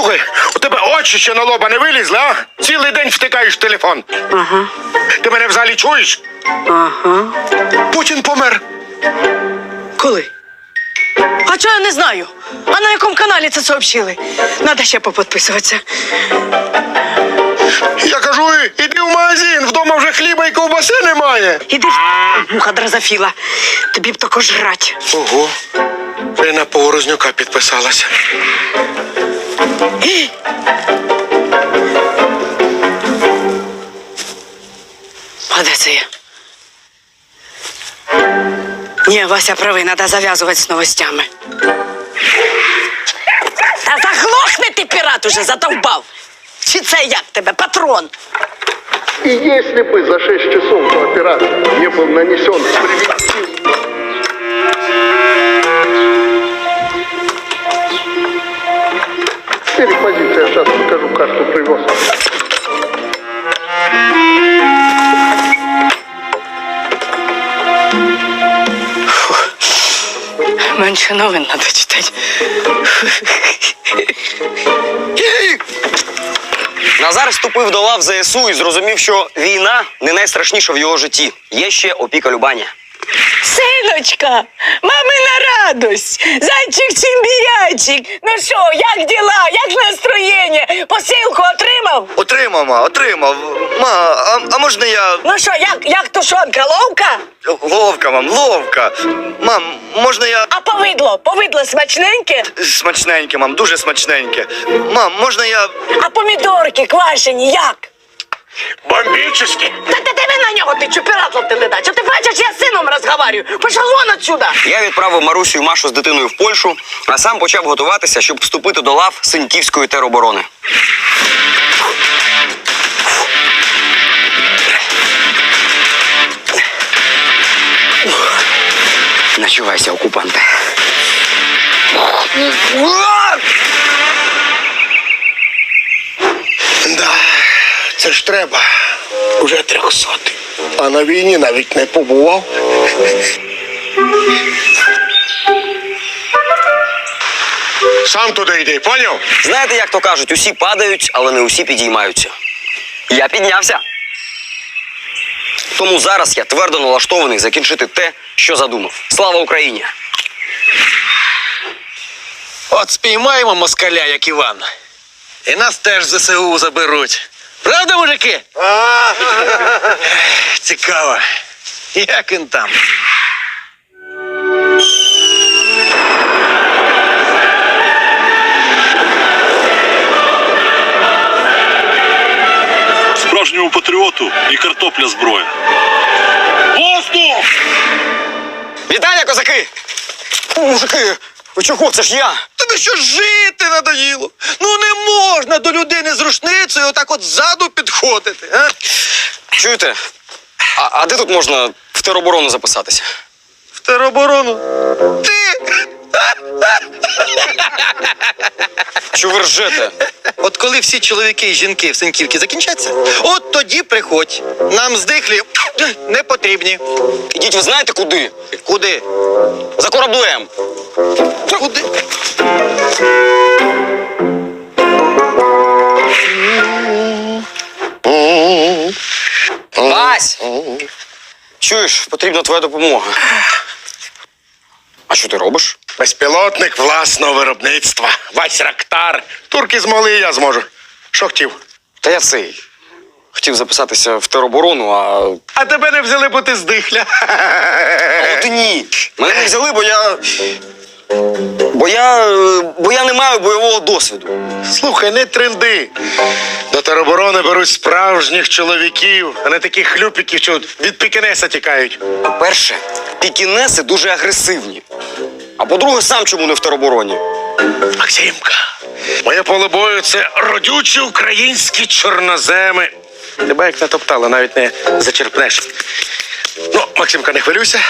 Слухай, у тебе очі ще на лоба не вилізли, а? Цілий день втикаєш в телефон. Ага. Ти мене взагалі чуєш? Ага. Путін помер. Коли? А чого я не знаю? А на якому каналі це сообщили? Надо ще поподписуватися. Я кажу, іди в магазин, вдома вже хліба і ковбаси немає. Іди в муха дрозофіла. Тобі б також жрать. Ого. Ти на поворознюка підписалася. А де це я? Ні, Вася правий, треба зав'язувати з новостями. Та заглохни ти пірат уже задовбав. Чи це як тебе, патрон? И если бы за 6 часов до операции не был нанесен превентивный Перепозиция, сейчас покажу карту привез. Менше новин треба читати. Назар вступив до лав ЗСУ і зрозумів, що війна не найстрашніша в його житті. Є ще опіка Любаня. Синочка, мамина радость, зайчик чимбірячик. Ну що, як діла, як настроєння? Посилку отримав? Отримав, ма, отримав. Ма, а, а можна я. Ну що, як, як тушонка, ловка? Ловка, мам, ловка. Мам, можна я. А повидло, повидло смачненьке? Смачненьке, мам, дуже смачненьке. Мам, можна я. А помідорки квашені як? Бомбічні. Та ти диви на нього, ти чупіратло ти ледач. А ти бачиш, я з сином розговорюю. Пішов вон отсюда. Я відправив Марусю і Машу з дитиною в Польщу, а сам почав готуватися, щоб вступити до лав Синьківської тероборони. Начувайся, окупанте. Це ж треба. Уже трьохсотий. А на війні навіть не побував. Сам туди йди, поняв? Знаєте, як то кажуть, усі падають, але не усі підіймаються. Я піднявся. Тому зараз я твердо налаштований закінчити те, що задумав. Слава Україні! От спіймаємо москаля, як Іван. І нас теж в ЗСУ заберуть. Правда, мужики? Цікаво. Як він там? справжньому патріоту і картопля зброя. Воздух! Вітання, козаки! Мужики, ви чого? Це ж я! Тобі що жити надоїло? Ну не можна до людини з рушницею отак от ззаду підходити. А? Чуєте? А, а де тут можна в тероборону записатися? В тероборону. Ти! Що ви ржете? От коли всі чоловіки і жінки в Синьківці закінчаться, от тоді приходь. Нам здихлі не потрібні. Ідіть, ви знаєте куди? Куди? За кораблем. Куди? Вась! Чуєш, потрібна твоя допомога. А що ти робиш? Безпілотник власного виробництва. Вась Рактар. Турки змогли, я зможу. Що хотів? Та я цей. Хотів записатися в тероборону, а. А тебе не взяли, бо ти здихля. А От і ні. Мене не взяли, бо я. Бо я. е, Бо я не маю бойового досвіду. Слухай, не тренди. До тероборони беруть справжніх чоловіків, а не таких хлюпіків, що від пікінеса тікають. По-перше, пікінеси дуже агресивні. А по-друге, сам чому не в теробороні? Максимка, моє поле бою це родючі українські чорноземи. Тебе як натоптали, навіть не зачерпнеш. Ну, Максимка, не хвилюйся.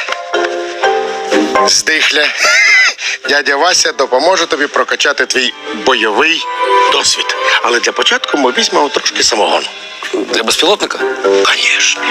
Здихля. Дядя Вася допоможе тобі прокачати твій бойовий досвід. Але для початку ми візьмемо трошки самогону. Для безпілотника? Звісно.